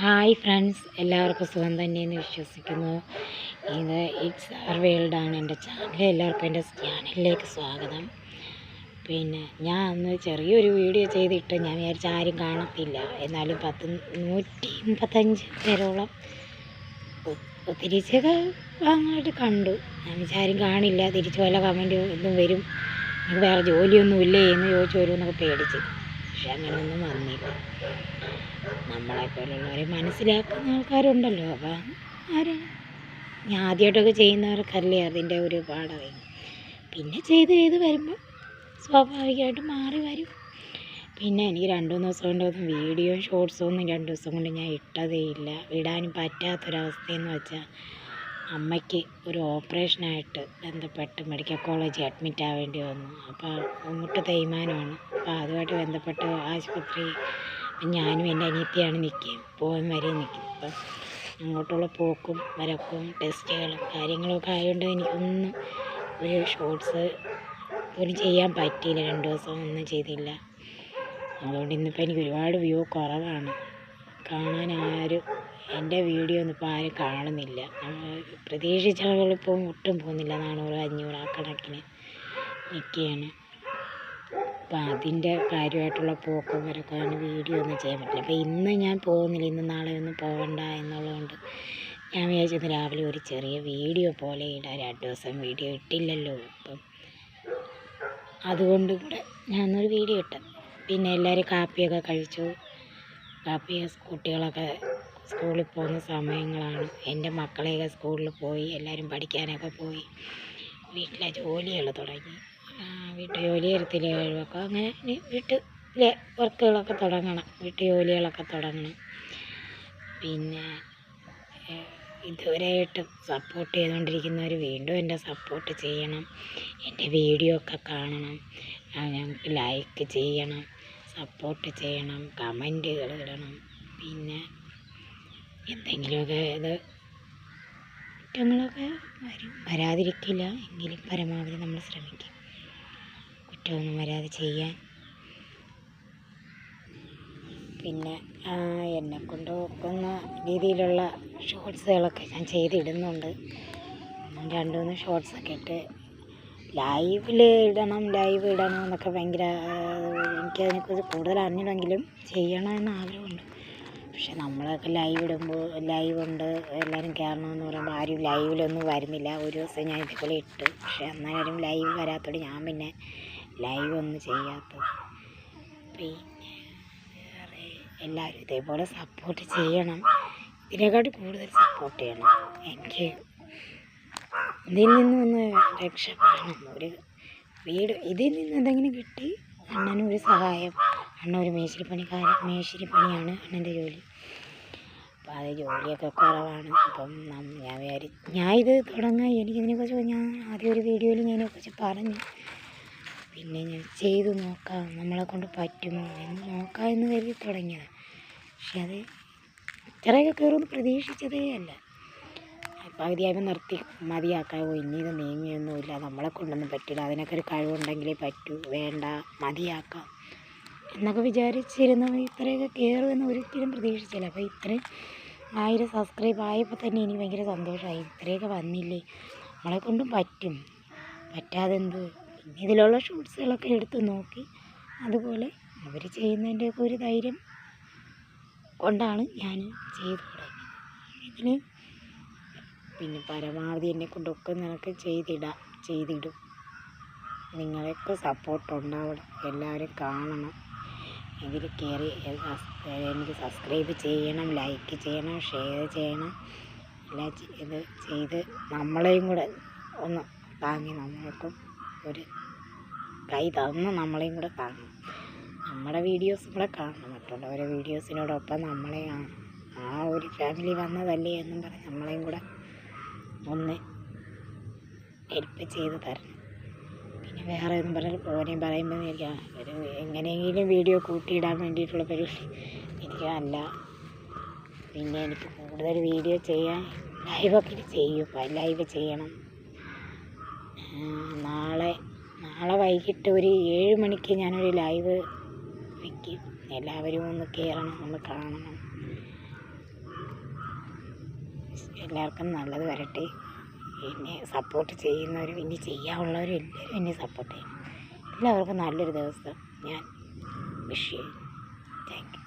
Hi friends എല്ലാവർക്കും സുഖം തന്നെയെന്ന് വിശ്വസിക്കുന്നു. ഇത് ഇറ്റ്സ് അവർ വേൾഡാണ് എന്റെ ചാനൽ. എല്ലാവർക്കും എന്റെ ചാനലിലേക്ക് സ്വാഗതം. പിന്നെ ഞാൻ അന്ന് ചെറിയൊരു വീഡിയോ ചെയ്തിട്ട് ഞാൻ വിചാരിച്ച ആരും കാണത്തില്ല. എന്നാലും പത്ത് നൂറ്റി മുപ്പത്തഞ്ച് പേരോളം തിരിച്ചൊക്കെ വാങ്ങാനായിട്ട് കണ്ടു. ഞാൻ വിചാരം കാണില്ല തിരിച്ച് വല്ല കമന്റ് ഇതും വരും. വേറെ ജോലിയൊന്നും ഇല്ലേ എന്ന് ചോദിച്ചു വരുമെന്നൊക്കെ പേടിച്ച്. പക്ഷെ അങ്ങനെയൊന്നും വന്നില്ല. നമ്മളെ പോലുള്ളവരെ മനസ്സിലാക്കുന്ന ആൾക്കാരുണ്ടല്ലോ. അപ്പം ആരാണ് ഞാൻ ആദ്യമായിട്ടൊക്കെ ചെയ്യുന്നവർക്കല്ലേ അതിന്റെ ഒരു പാടവേ പിന്നെ ചെയ്ത് ചെയ്ത് വരുമ്പോൾ സ്വാഭാവികമായിട്ട് മാറി വരും. പിന്നെ എനിക്ക് രണ്ട് മൂന്ന് ദിവസം കൊണ്ടൊന്നും വീഡിയോ ഷോർട്സോ ഒന്നും രണ്ട് ദിവസം കൊണ്ട് ഞാൻ ഇട്ടതേ ഇല്ല. ഇടാനും പറ്റാത്തൊരവസ്ഥയെന്ന് വെച്ചാൽ അമ്മയ്ക്ക് ഒരു ഓപ്പറേഷനായിട്ട് ബന്ധപ്പെട്ട് മെഡിക്കൽ കോളേജിൽ അഡ്മിറ്റ് ആവേണ്ടി വന്നു. അപ്പോൾ മുട്ട് തേയ്മാനമാണ് അപ്പോൾ അതുമായിട്ട് ബന്ധപ്പെട്ട് ആശുപത്രി ഞാനും എന്റെ അനിയത്തിയാണ് നിൽക്കുകയും പോകാൻ വരെ നിൽക്കും അപ്പം അങ്ങോട്ടുള്ള പോക്കും വരക്കും ടെസ്റ്റുകളും കാര്യങ്ങളൊക്കെ ആയതുകൊണ്ട് എനിക്കൊന്നും ഒരു ഷോർട്സ് പോലും ചെയ്യാൻ പറ്റിയില്ല. രണ്ട് ദിവസം ഒന്നും ചെയ്തില്ല. അതുകൊണ്ട് ഇന്നിപ്പോൾ എനിക്ക് ഒരുപാട് വ്യൂ കുറവാണ്. കാണാൻ ആരും എന്റെ വീഡിയോ ഒന്നും ഇപ്പോൾ ആരും കാണുന്നില്ല. നമ്മൾ പ്രതീക്ഷിച്ച ഒട്ടും പോകുന്നില്ല. നാനൂറ് അഞ്ഞൂറ് ആ കണക്കിന് നിൽക്കുകയാണ്. അപ്പം അതിന്റെ കാര്യമായിട്ടുള്ള പോക്കും വരക്കാണ് വീഡിയോ ഒന്നും ചെയ്യാൻ പറ്റില്ല. അപ്പം ഇന്ന് ഞാൻ പോകുന്നില്ല. ഇന്ന് നാളെ ഒന്നും പോകണ്ട എന്നുള്ളതുകൊണ്ട് ഞാൻ വിചാരിച്ചത് രാവിലെ ഒരു ചെറിയ വീഡിയോ പോലെ ഇടാം. രണ്ട് ദിവസം വീഡിയോ ഇട്ടില്ലല്ലോ അപ്പം അതുകൊണ്ട് കൂടെ ഞാനൊരു വീഡിയോ ഇട്ടു. പിന്നെ എല്ലാവരും കാപ്പിയൊക്കെ കഴിച്ചു. കാപ്പി കുട്ടികളൊക്കെ സ്കൂളിൽ പോകുന്ന സമയങ്ങളാണ്. എന്റെ മക്കളെയൊക്കെ സ്കൂളിൽ പോയി. എല്ലാവരും പഠിക്കാനൊക്കെ പോയി. വീട്ടിലെ ജോലികൾ തുടങ്ങി. വീട്ടു ജോലി എടുത്തില്ല കഴിവൊക്കെ അങ്ങനെ ഇനി വീട്ടിലെ വർക്കുകളൊക്കെ തുടങ്ങണം വീട്ടു ജോലികളൊക്കെ തുടങ്ങണം. പിന്നെ ഇതുവരെയായിട്ട് സപ്പോർട്ട് ചെയ്തുകൊണ്ടിരിക്കുന്നവർ വീണ്ടും എന്റെ സപ്പോർട്ട് ചെയ്യണം എന്റെ വീഡിയോ ഒക്കെ കാണണം ഞങ്ങൾക്ക് ലൈക്ക് ചെയ്യണം സപ്പോർട്ട് ചെയ്യണം കമന്റുകൾ ഇടണം. പിന്നെ എന്തെങ്കിലുമൊക്കെ ഇത് കുറ്റങ്ങളൊക്കെ വരും. വരാതിരിക്കില്ല. എങ്കിലും പരമാവധി നമ്മൾ ശ്രമിക്കും. കുറ്റമൊന്നും വരാതെ ചെയ്യാൻ. പിന്നെ എന്നെ കൊണ്ട് ഒക്കുന്ന രീതിയിലുള്ള ഷോർട്സുകളൊക്കെ ഞാൻ ചെയ്തിടുന്നുണ്ട്. രണ്ട് മൂന്ന് ഷോർട്സൊക്കെ ഇട്ട് ലൈവിൽ ഇടണം ലൈവ് ഇടണം എന്നൊക്കെ ഭയങ്കര എനിക്കതിനെക്കുറിച്ച് കൂടുതൽ അറിഞ്ഞില്ലെങ്കിലും ചെയ്യണമെന്ന് ആഗ്രഹമുണ്ട്. പക്ഷെ നമ്മളൊക്കെ ലൈവ് ഇടുമ്പോൾ ലൈവ് ഉണ്ട് എല്ലാവരും കയറണമെന്ന് പറയുമ്പോൾ ആരും ലൈവിലൊന്നും വരുന്നില്ല. ഒരു ദിവസം ഞാൻ ഇതുപോലെ ഇട്ട്. പക്ഷെ എന്നാലും ലൈവ് വരാത്തതുകൊണ്ട് ഞാൻ പിന്നെ ലൈവ് ഒന്നും ചെയ്യാത്തത്. പിന്നെ എല്ലാവരും ഇതേപോലെ സപ്പോർട്ട് ചെയ്യണം. ഇതിനെക്കാട്ടി കൂടുതൽ സപ്പോർട്ട് ചെയ്യണം. എനിക്ക് ഇതിൽ നിന്നൊന്ന് രക്ഷപ്പെടണം. ഒരു വീട് ഇതിൽ നിന്ന് എന്തെങ്കിലും കിട്ടി അണ്ണനും ഒരു സഹായം. അണ്ണൻ ഒരു മേശിരിപ്പണിക്കാരൻ മേശിരിപ്പണിയാണ് അണ്ണന്റെ ജോലി. അപ്പോൾ അത് ജോലിയൊക്കെ കുറവാണ്. അപ്പം ഞാൻ വിചാരിച്ചു ഞാൻ ഇത് തുടങ്ങാൻ എനിക്കിതിനെക്കുറിച്ച് ഞാൻ ആദ്യം ഒരു വീഡിയോയിൽ ഞാനിതിനെക്കുറിച്ച് പറഞ്ഞു. പിന്നെ ഞാൻ ചെയ്തു നോക്കാം നമ്മളെ കൊണ്ട് പറ്റുമോ എന്ന് നോക്കാം എന്ന് കരുതി തുടങ്ങിയത്. പക്ഷെ അത് ഇത്രയൊക്കെ കയറുമെന്ന് പ്രതീക്ഷിച്ചതേ അല്ല. പകുതിയായപ്പോൾ നിർത്തി മതിയാക്കാവോ? ഇനി ഇത് നീങ്ങിയൊന്നുമില്ല നമ്മളെ കൊണ്ടൊന്നും പറ്റില്ല. അതിനൊക്കെ ഒരു കഴിവുണ്ടെങ്കിലേ പറ്റൂ. വേണ്ട മതിയാക്കാം എന്നൊക്കെ വിചാരിച്ചിരുന്ന ഇത്രയൊക്കെ കയറുമെന്ന് ഒരിക്കലും പ്രതീക്ഷിച്ചില്ല. അപ്പോൾ ഇത്രയും ആയിരം സബ്സ്ക്രൈബ് ആയപ്പോൾ തന്നെ എനിക്ക് ഭയങ്കര സന്തോഷമായി. ഇത്രയൊക്കെ വന്നില്ലേ? നമ്മളെ കൊണ്ടും പറ്റും. പറ്റാതെ എന്ത് പിന്നെ ഇതിലുള്ള ഷൂട്ട്സുകളൊക്കെ എടുത്ത് നോക്കി. അതുപോലെ അവർ ചെയ്യുന്നതിന്റെയൊക്കെ ഒരു ധൈര്യം കൊണ്ടാണ് ഞാൻ ചെയ്തു തുടങ്ങിയത്. ഇതിന് പിന്നെ പരമാവധി എന്നെ കൊണ്ടൊക്കെ നിനക്ക് ചെയ്തിടാം ചെയ്തിടും. നിങ്ങളൊക്കെ സപ്പോർട്ട് ഉണ്ടാവണം എല്ലാവരും കാണണം. ഇതിൽ കയറി എനിക്ക് സബ്സ്ക്രൈബ് ചെയ്യണം ലൈക്ക് ചെയ്യണം ഷെയർ ചെയ്യണം. എല്ലാം ഇത് ചെയ്ത് നമ്മളെയും കൂടെ ഒന്ന് താങ്ങി നമ്മൾക്കും ഒരു കൈ തന്ന് നമ്മളെയും കൂടെ കാണണം. നമ്മുടെ വീഡിയോസ് കൂടെ കാണണം. മറ്റുള്ളവരെ വീഡിയോസിനോടൊപ്പം നമ്മളെ ആ ഒരു ഫാമിലി വന്നതല്ലേ എന്നും പറഞ്ഞ് നമ്മളെയും കൂടെ ഒന്ന് ഹെൽപ്പ് ചെയ്ത് തരണം. പിന്നെ വേറെ ഒന്നും പറഞ്ഞാൽ ഓനെയും പറയുമ്പോൾ എനിക്ക് ഒരു എങ്ങനെയെങ്കിലും വീഡിയോ കൂട്ടിയിടാൻ വേണ്ടിയിട്ടുള്ള പരിപാടി എനിക്ക് അല്ല. പിന്നെ എനിക്ക് കൂടുതൽ വീഡിയോ ചെയ്യാൻ ലൈവൊക്കെ ചെയ്യും. ലൈവ് ചെയ്യണം. നാളെ നാളെ വൈകിട്ട് ഒരു ഏഴ് മണിക്ക് ഞാനൊരു ലൈവ് വയ്ക്കും എല്ലാവരും ഒന്ന് കയറണം ഒന്ന് കാണണം. എല്ലാവർക്കും നല്ലത് വരട്ടെ. എന്നെ സപ്പോർട്ട് ചെയ്യുന്നവരും ഇനി ചെയ്യാനുള്ളവരും എല്ലാവരും എന്നെ സപ്പോർട്ട് ചെയ്യണം. എല്ലാവർക്കും നല്ലൊരു ദിവസം ഞാൻ വിഷ് ചെയ്യും. താങ്ക്